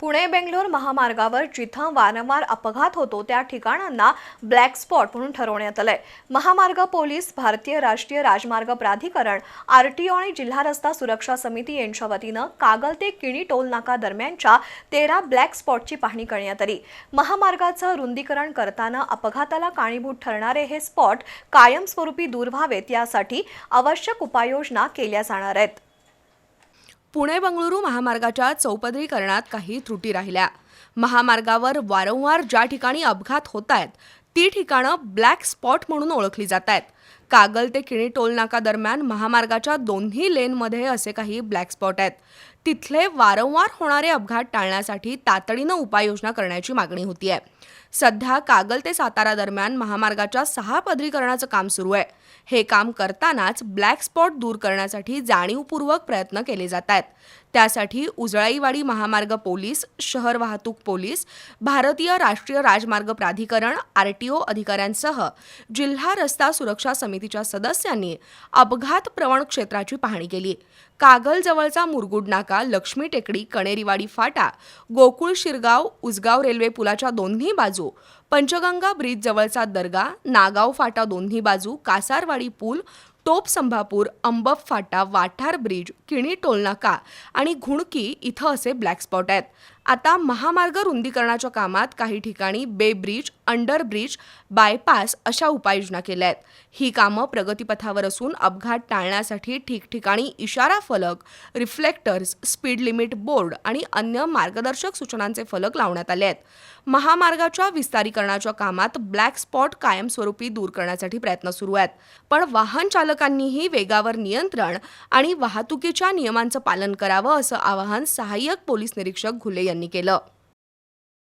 पुणे बेंगलोर महामार्गावर जिथं वारंवार अपघात होतो त्या ठिकाणांना ब्लॅक स्पॉट म्हणून ठरवण्यात आलंय. महामार्ग पोलीस भारतीय राष्ट्रीय राजमार्ग प्राधिकरण आरटीओ आणि जिल्हा रस्ता सुरक्षा समिती यांच्या वतीनं कागल ते किणी टोल नाका दरम्यानच्या तेरा ब्लॅक स्पॉटची पाहणी करण्यात आली. महामार्गाचं रुंदीकरण करताना अपघाताला कारणीभूत ठरणारे हे स्पॉट कायमस्वरूपी दूर व्हावेत यासाठी आवश्यक उपाययोजना केल्या जाणार आहेत. पुणे बंगळुरू महामार्गाच्या चौपदरीकरणात काही त्रुटी राहिल्या. महामार्गावर वारंवार ज्या ठिकाणी अपघात होत आहेत ती ठिकाणं ब्लॅक स्पॉट म्हणून ओळखली जात आहेत कागल ते किणी टोल नाका दरम्यान महामार्गाच्या दोन्ही लेनमध्ये असे काही ब्लॅक स्पॉट आहेत. तिथले वारंवार होणारे अपघात टाळण्यासाठी तातडीनं उपाययोजना करण्याची मागणी होती आहे सध्या कागल ते सातारा दरम्यान महामार्गाच्या सहा पदरीकरणाचं काम सुरू आहे. हे काम करतानाच ब्लॅक स्पॉट दूर करण्यासाठी जाणीवपूर्वक प्रयत्न केले जात आहेत. त्यासाठी उजळाईवाडी महामार्ग पोलीस शहर वाहतूक पोलीस भारतीय राष्ट्रीय राजमार्ग प्राधिकरण आर टी ओ अधिकाऱ्यांसह जिल्हा रस्ता सुरक्षा समितीच्या सदस्यांनी अपघात प्रवण क्षेत्राची पाहणी केली. कागलजवळचा मुरगुड नाका लक्ष्मी टेकडी कणेरीवाडी फाटा गोकुळ शिरगाव उजगाव रेल्वे पुलाच्या दोन्ही बाजू पंचगंगा ब्रिजजवळचा दर्गा नागाव फाटा दोन्ही बाजू कासारवाडी पूल टोप संभापूर अंबप फाटा वाठार ब्रिज किणी टोलनाका आणि घुणकी इथं असे ब्लॅक स्पॉट आहेत. आता महामार्ग रुंदीकरणाच्या कामात काही ठिकाणी बे ब्रिज अंडरब्रिज बायपास अशा उपाययोजना केल्या आहेत. ही कामं प्रगतीपथावर असून अपघात टाळण्यासाठी ठिकठिकाणी इशारा फलक रिफ्लेक्टर्स स्पीड लिमिट बोर्ड आणि अन्य मार्गदर्शक सूचनांचे फलक लावण्यात आले आहेत. महामार्गाच्या विस्तारीकरणाच्या कामात ब्लॅक स्पॉट कायमस्वरूपी दूर करण्यासाठी प्रयत्न सुरू आहेत. पण वाहन चालकांनीही वेगावर नियंत्रण आणि वाहतुकीच्या नियमांचं पालन करावं असं आवाहन सहाय्यक पोलीस निरीक्षक घुले यांनी केलं.